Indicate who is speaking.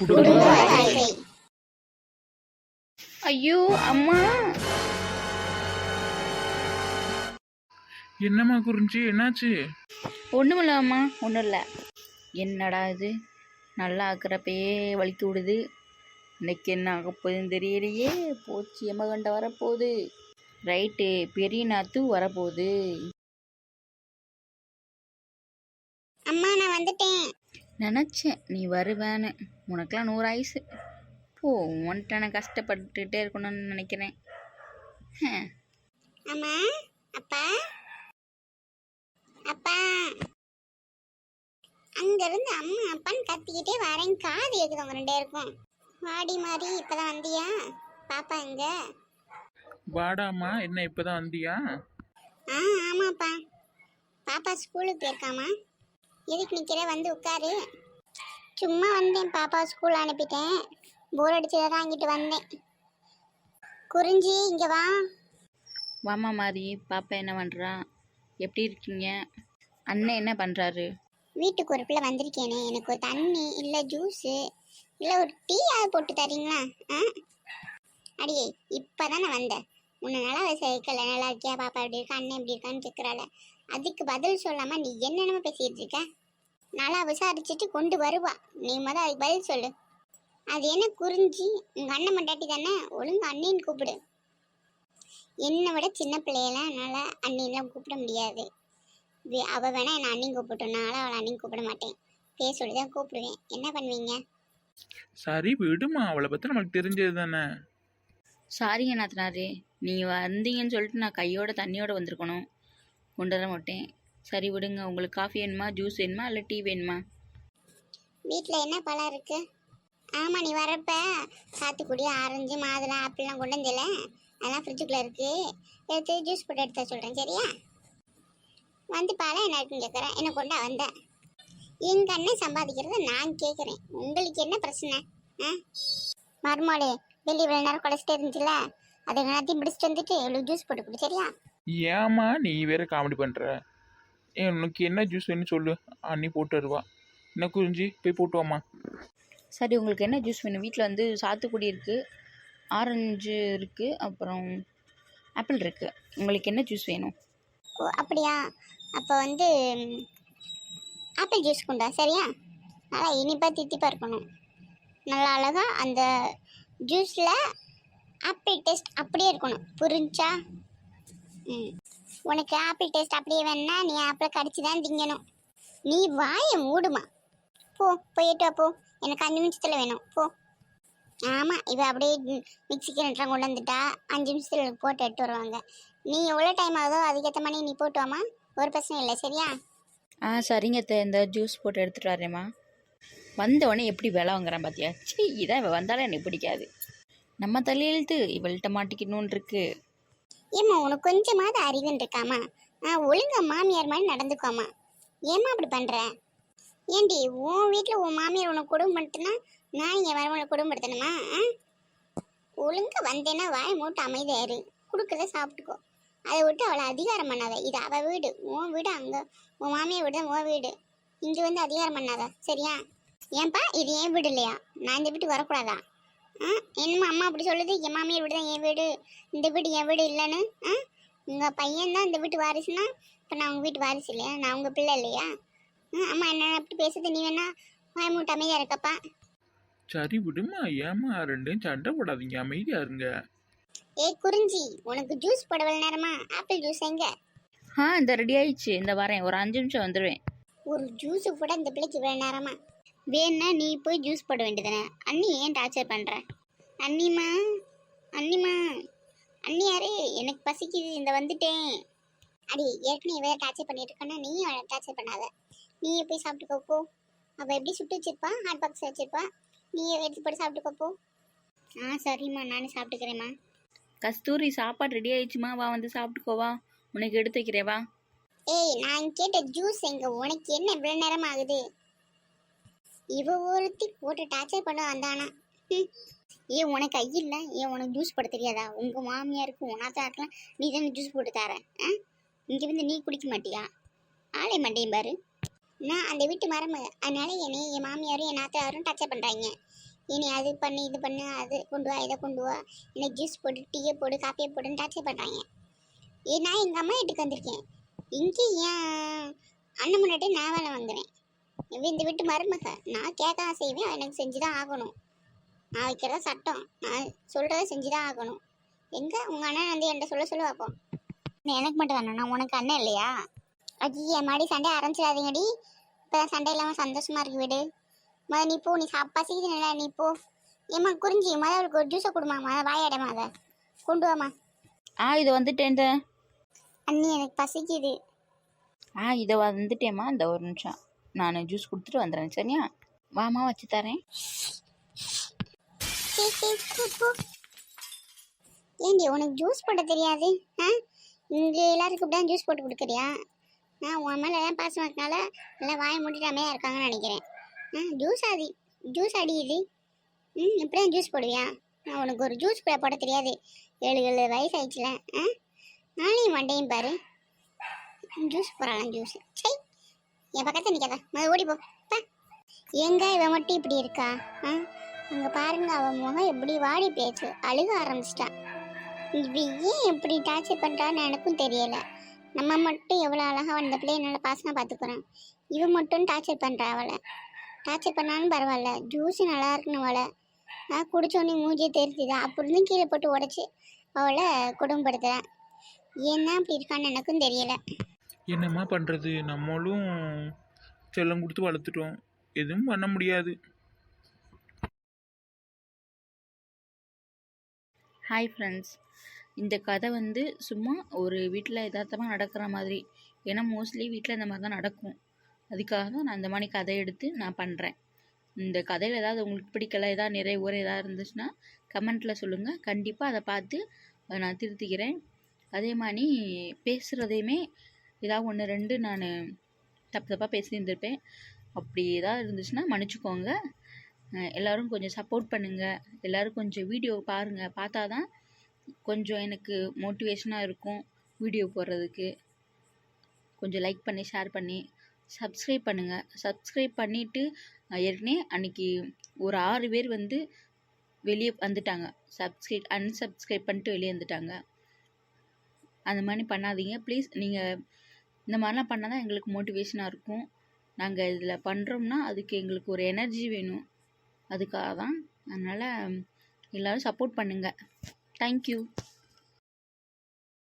Speaker 1: குடும்ப
Speaker 2: ஐயோ அம்மா.
Speaker 1: என்னம்மா குறிஞ்சி என்னாச்சு?
Speaker 2: ஒன்றும் இல்லை அம்மா ஒன்றும் இல்லை என்னடா இது? நல்லா ஆக்கிறப்பயே வலித்து விடுது. இன்னைக்கு என்ன ஆக போகுதுன்னு தெரியலையே. போச்சு எமகண்ட வரப்போகுது. ரைட்டு பெரிய நாத்து வரப்போகுது
Speaker 3: அம்மா நான் வந்துட்டேன்
Speaker 2: நினச்சேன் நீ வருவேன்னு. உனக்கெல்லாம் நூறு ஆயுசு. போ உன்கிட்ட நான் கஷ்டப்பட்டுட்டே இருக்கணும்னு நினைக்கிறேன்.
Speaker 3: அம்மா அப்பா. அப்பா. அங்க இருந்து அம்மா அப்பான்னு கத்திக்கிட்டே வரேன். காது கேக்குது உங்க ரெண்டே இருக்கும் வாடி மாதிரி இப்பதான் வந்தியா? பாப்பா எங்க?
Speaker 1: வாடாம்மா என்ன இப்பதான் வந்தியா?
Speaker 3: ஆ ஆமாப்பா. பாப்பா ஸ்கூலுக்கு போயிருக்காமா எதுக்கு நிக்கிற? வந்து உட்காரு. சும்மா வந்தேன் பாப்பா ஸ்கூல் அனுப்பிட்டேன். போர் அடிச்சதான் இங்கிட்டு வந்தேன். குறிஞ்சி இங்க வா.
Speaker 2: வாமா மாதிரி பாப்பா என்ன பண்ணுறா எப்படி இருக்கீங்க? அண்ணன் என்ன பண்ணுறாரு
Speaker 3: வீட்டுக்கு ஒரு பிள்ளை வந்திருக்கேனே. எனக்கு ஒரு தண்ணி இல்லை ஜூஸு இல்லை ஒரு டீயாவது போட்டு தரீங்களா? ஆ? அடியே இப்போ தான் நான் வந்தேன். உன்னை நல்லா விசாரிக்கல. நல்லா இருக்கியா? பாப்பா எப்படி இருக்கா? அண்ணன் எப்படி இருக்கான்னு கேட்குறாள் அதுக்கு பதில் சொல்லாமல் நீ என்னென்னமோ பேசிகிட்டு இருக்க நல்லா விசாரிச்சுட்டு கொண்டு வருவா. நீ முதல் அதுக்கு பதில் சொல்லு. அது என்ன குறிஞ்சி? உங்கள் அண்ணன் மண்டாட்டி தானே? ஒழுங்கு அண்ணின்னு கூப்பிடு. என்னை விட சின்ன பிள்ளையெல்லாம் என்னால் அண்ணின்லாம் கூப்பிட முடியாது. வே- அவ வேணா என்ன அண்ணி கூப்பிட்டோம் நான் அவளை அண்ணி கூப்பிட மாட்டேன். பேர் சொல்லி தான் கூப்பிடுவேன். என்ன பண்ணுவீங்க?
Speaker 1: சரி விடுமா. அவளை பத்தி நமக்கு தெரிஞ்சது தானே.
Speaker 2: சாரிங்க நாத்தனாரே நீங்கள் வந்தீங்கன்னு சொல்லிட்டு நான் கையோட தண்ணியோட வந்திருக்கணும். கொண்டு வர மாட்டேன். சரி விடுங்க உங்களுக்கு காஃபி வேணுமா ஜூஸ் வேணுமா இல்லை டீ வேணுமா?
Speaker 3: வீட்டில் என்ன பழம் இருக்கு? ஆமாம் நீ வரப்ப சாத்துக்குடி ஆரஞ்சு மாதுளை ஆப்பிள்லாம் கொண்டு வந்தில அதெல்லாம் ஃப்ரிட்ஜுக்குள்ளே இருக்கு. எடுத்து ஜூஸ் போட்டு எடுத்து சொல்கிறேன் சரியா? வந்து பழம் என்ன இருக்குன்னு கேட்குறேன் என்ன கொண்டா வந்தேன் எங்கள் அண்ணன் சம்பாதிக்கிறத நான் கேட்குறேன் உங்களுக்கு என்ன பிரச்சனை? ஆ? மருமாளே வெளியே இவ்வளோ நேரம் குறைச்சிட்டே இருந்துச்சுல அதை எல்லாத்தையும் பிடிச்சிட்டு வந்துட்டு இவ்வளோ ஜூஸ் போட்டு கொடு சரியா?
Speaker 1: ஏம்மா நீ வேற காமெடி பண்ற? ஏ உனக்கு என்ன ஜூஸ் வேணும் சொல்லு. அண்ணி போட்டு வருவா. என்ன குறிஞ்சி? போய் போட்டு வாம்மா.
Speaker 2: சரி உங்களுக்கு என்ன ஜூஸ் வேணும்? வீட்டில் வந்து சாத்துக்குடி இருக்குது ஆரஞ்சு இருக்குது அப்புறம் ஆப்பிள் இருக்குது உங்களுக்கு என்ன ஜூஸ் வேணும்?
Speaker 3: ஓ அப்படியா? அப்போ வந்து ஆப்பிள் ஜூஸ் கொண்டா? சரியா? நல்லா இனிப்பாக தித்திப்பாக இருக்கணும். நல்லா அழகா அந்த ஜூஸில் ஆப்பிள் டேஸ்ட் அப்படியே இருக்கணும். புரிஞ்சா? ம். உனக்கு ஆப்பிள் டேஸ்ட் அப்படியே வேணா நீ ஆப்பிளை கடிச்சு தான் திங்கணும். நீ வாயை மூடுமா. போ போயிட்டு வா போ. எனக்கு அஞ்சு நிமிஷத்தில் வேணும். போ. ஆமாம் இவ அப்படியே மிக்சி மிக்ஸி கொண்டு வந்துட்டா. அஞ்சு நிமிஷத்தில் போட்டு எடுத்து வருவாங்க. நீ எவ்வளோ டைம் ஆகுதோ அதுக்கேற்ற மாதிரி நீ போட்டு வாமா ஒரு பிரச்சனை இல்லை சரியா?
Speaker 2: ஆ சரிங்க அத்தை, இந்த ஜூஸ் போட்டு எடுத்துகிட்டு வரேம்மா வந்த உடனே எப்படி வில வாங்குறான் பார்த்தியா சீ இதான் இவன் வந்தாலும் எனக்கு பிடிக்காது. நம்ம தலையெழுத்து இவள்கிட்ட மாட்டிக்கணும்னு இருக்குது
Speaker 3: ஏம்மா உனக்கு கொஞ்சமாவது அறிவுன்னு இருக்காமா ஆ ஒழுங்கா மாமியார் மாதிரி நடந்துக்கோமா ஏம்மா அப்படி பண்ணுற ஏண்டி உன் வீட்டில் உன் மாமியார் உனக்கு குடும்பம் பண்ணிட்டுனா நான் என் வரவங்களை குடும்பப்படுத்தணுமா? ஆ? ஒழுங்கா வந்தேன்னா வாய் மூட்டு அமைதியாரு கொடுக்குறத சாப்பிட்டுக்கோ. அதை விட்டு அவளை அதிகாரம் பண்ணாத. இது அவள் வீடு. உன் வீடு அங்கே. உன் மாமியார் வீடு தான் உன் வீடு. இங்கே வந்து அதிகாரம் பண்ணாத. சரியா? ஏன்பா இது என் வீடு இல்லையா? நான் இந்த வீட்டுக்கு வரக்கூடாதா? ஆ என்னம்மா அம்மா அப்படி சொல்லுது? என் மாமியார் வீடு தான் என் வீடு. இந்த வீடு என் வீடு இல்லைன்னு ஆ? உங்கள் பையன் தான் இந்த வீட்டு வாரிசுனா இப்போ நான் உங்கள் வீட்டு வாரிசு இல்லையா? நான் உங்கள் பிள்ளை இல்லையா? ஆ அம்மா என்ன அப்படி பேசுறது? நீ வேணா வாய் மூட்டு அமைதியாக இருக்கப்பா.
Speaker 1: சரி விடுமா ஏம்மா ரெண்டையும் சண்டை போடாதீங்க அமைதியா இருங்க.
Speaker 3: ஏய் குறிஞ்சி உனக்கு ஜூஸ் போட நேரமா? ஆப்பிள் ஜூஸ் எங்க?
Speaker 2: ஆ இந்த ரெடி ஆயிடுச்சு. இந்த வரேன் ஒரு அஞ்சு நிமிஷம் வந்துடுவேன்
Speaker 3: ஒரு ஜூஸ் கூட இந்த பிள்ளைக்கு இவ்வளோ நேரமா? வேணா நீ போய் ஜூஸ் போட வேண்டியதானே அண்ணி ஏன் டார்ச்சர் பண்ணுற அண்ணிமா அண்ணிமா அண்ணி யாரே? எனக்கு பசிக்குது இந்த வந்துட்டேன். அடி ஏற்கனவே வேறு டார்ச்சர் பண்ணிட்டு இருக்கேன்னா நீயும் அவளை டார்ச்சர் பண்ணாத. நீயே போய் சாப்பிட்டுக்கோ போ அவள் எப்படி சுட்டு வச்சிருப்பா? ஹாட் பாக்ஸ் வச்சிருப்பா? நீயே எடுத்து போட்டு சாப்பிட்டுக்கோ போ ஆ சரிம்மா நானே சாப்பிட்டுக்கிறேம்மா.
Speaker 2: கஸ்தூரி சாப்பாடு ரெடி ஆயிடுச்சுமா? வா வந்து சாப்பிட்டுக்கோவா உனக்கு எடுத்து வைக்கிறேன் வா.
Speaker 3: ஏய் நான் கேட்ட ஜூஸ் எங்க? உனக்கு என்ன இவ்வளோ நேரம் ஆகுது? இவ ஒருத்தி போட்டு டார்ச்சர் பண்ண வந்தானா? ஏன் உனக்கு ஐயில்ல ஏன் உனக்கு ஜூஸ் போட தெரியாதா? உங்கள் மாமியாருக்கு உனாத்தாருக்கெல்லாம் நீ தானே ஜூஸ் போட்டு தர ஆ? இங்கே வந்து நீ குடிக்க மாட்டியா? ஆளை மாட்டேன் பாரு. நான் அந்த வீட்டு மருமக. அதனால என்னை என் மாமியாரும் என் நாத்தாரும் டச்சர் பண்ணுறாங்க இனி அது பண்ணு இது பண்ணு அது கொண்டு வா இதை கொண்டு வா. எனக்கு ஜூஸ் போடு டீயை போடு காஃபியை போடுன்னு டார்ச்சர் பண்ணுறாங்க ஏ நான் எங்கள் அம்மா வீட்டுக்கு வந்திருக்கேன். இங்கே ஏன் அண்ணன் முன்னாடி நான் வேலை வந்துடுவேன் இந்த வீட்டு மருமக. நான் கேட்க செய்வேன். எனக்கு செஞ்சு தான் ஆகணும். நான் வைக்கிறதா சட்டம். நான் சொல்கிறத செஞ்சு தான் ஆகணும். எங்கே? உங்கள் அண்ணன் வந்து என்கிட்ட சொல்ல சொல்ல பார்ப்போம் நீ எனக்கு மட்டும் வேணும் நான் உனக்கு அண்ணன் இல்லையா? அஜி என் மாடி சண்டை ஆரம்பிச்சிடாதீங்கடி. இப்போ சண்டை இல்லாமல் சந்தோஷமா இருக்கு வீடு. மொதல் நீ போ நீ சாப் பசிக்குது நல்லா நீ போ. ஏம்மா குறிஞ்சி மொதல் அவளுக்கு ஒரு ஜூஸை கொடுமா மொதல் வாயாடமா அதை. கொண்டு வாமா
Speaker 2: ஆ இது வந்துட்டேன்
Speaker 3: அண்ணி எனக்கு பசிக்குது.
Speaker 2: ஆ இதை வந்துட்டேம்மா இந்த ஒரு நிமிஷம். நான் ஜூஸ் கொடுத்துட்டு வந்துடுறேன் சரியா? வாமா வச்சு தரேன்.
Speaker 3: ஏண்டி உனக்கு ஜூஸ் போட தெரியாது? ஆ? இங்கே எல்லாருக்கும் தான் ஜூஸ் போட்டு கொடுக்குறியா? நான் உன் மேலே ஏன் பாசம் இருக்கனால எல்லாம் வாய் மூடிட்டாமே இருக்காங்கன்னு நினைக்கிறேன். ஆ ஜூஸ் அடி ஜூஸ் அடியுது ம் இப்படியே ஜூஸ் போடுவியா? நான் உனக்கு ஒரு ஜூஸ் போட தெரியாது. ஏழு ஏழு வயசு ஆயிடுச்சுல ஆ? நாளையும் மண்டையும் பாரு. ஜூஸ் போகிறாங்க ஜூஸ் சை. என் பக்கத்தில் நிற்காத முதல்ல ஓடி போ. எங்க இவன் மட்டும் இப்படி இருக்கா? ஆ? அங்க பாருங்க அவன் முகம் எப்படி வாடி போயிடுச்சு அழுக ஆரம்பிச்சிட்டா. இவ ஏன் இப்படி டார்ச்சர் பண்றான்னு எனக்கும் தெரியல. நம்ம மட்டும் எவ்வளோ அழகாக அந்த பிள்ளைய நல்லா பாசமாக பார்த்துக்குறான் இவன் மட்டும் டார்ச்சர் பண்ணுறா அவளை. டார்ச்சர் பண்ணாலும் பரவாயில்ல. ஜூஸ் நல்லா இருக்குன்னு அவளை. நான் குடிச்சோடனே மூஞ்சியை தெரிஞ்சுது. அப்படி கீழே போட்டு உடச்சி அவளை குடும்பப்படுத்துகிறேன் ஏன் தான் இப்படி இருக்கான்னு எனக்கும் தெரியலை.
Speaker 1: என்னம்மா பண்ணுறது நம்மளும் செல்லம் கொடுத்து வளர்த்துட்டோம். எதுவும் பண்ண முடியாது.
Speaker 2: ஹாய் ஃப்ரெண்ட்ஸ் இந்த கதை வந்து சும்மா ஒரு வீட்டில் யதார்த்தமாக நடக்கிற மாதிரி. ஏன்னா மோஸ்ட்லி வீட்டில் இந்த மாதிரி தான் நடக்கும். அதுக்காக தான் நான் இந்த மாதிரி கதை எடுத்து நான் பண்ணுறேன் இந்த கதையில் ஏதாவது உங்களுக்கு பிடிக்கல ஏதாவது நிறைய ஊர் ஏதாவது இருந்துச்சுன்னா கமெண்ட்டில் சொல்லுங்கள் கண்டிப்பாக அதை பார்த்து அதை நான் திருத்திக்கிறேன். அதே மாதிரி பேசுகிறதையுமே ஏதாவது ஒன்று ரெண்டு நான் தப்பு தப்பாக பேசியிருந்திருப்பேன். அப்படி ஏதாவது இருந்துச்சுன்னா மன்னிச்சுக்கோங்க. எல்லோரும் கொஞ்சம் சப்போர்ட் பண்ணுங்கள் எல்லோரும் கொஞ்சம் வீடியோ பாருங்கள் பார்த்தா தான் கொஞ்சம் எனக்கு மோட்டிவேஷனாக இருக்கும் வீடியோ போடுறதுக்கு. கொஞ்சம் லைக் பண்ணி ஷேர் பண்ணி சப்ஸ்கிரைப் பண்ணுங்கள் சப்ஸ்கிரைப் பண்ணிவிட்டு ஏற்கனவே அன்றைக்கி ஒரு ஆறு பேர் வந்து வெளியே வந்துட்டாங்க. சப்ஸ்கிரைப் அன்சப்ஸ்கிரைப் பண்ணிட்டு வெளியே வந்துட்டாங்க. அந்த மாதிரி பண்ணாதீங்க. ப்ளீஸ் நீங்கள் இந்த மாதிரிலாம் பண்ணால் தான் எங்களுக்கு மோட்டிவேஷனாக இருக்கும். நாங்கள் இதில் பண்ணுறோம்னா அதுக்கு எங்களுக்கு ஒரு எனர்ஜி வேணும். அதுக்காக தான் அதனால் எல்லோரும் சப்போர்ட் பண்ணுங்கள் தேங்க்யூ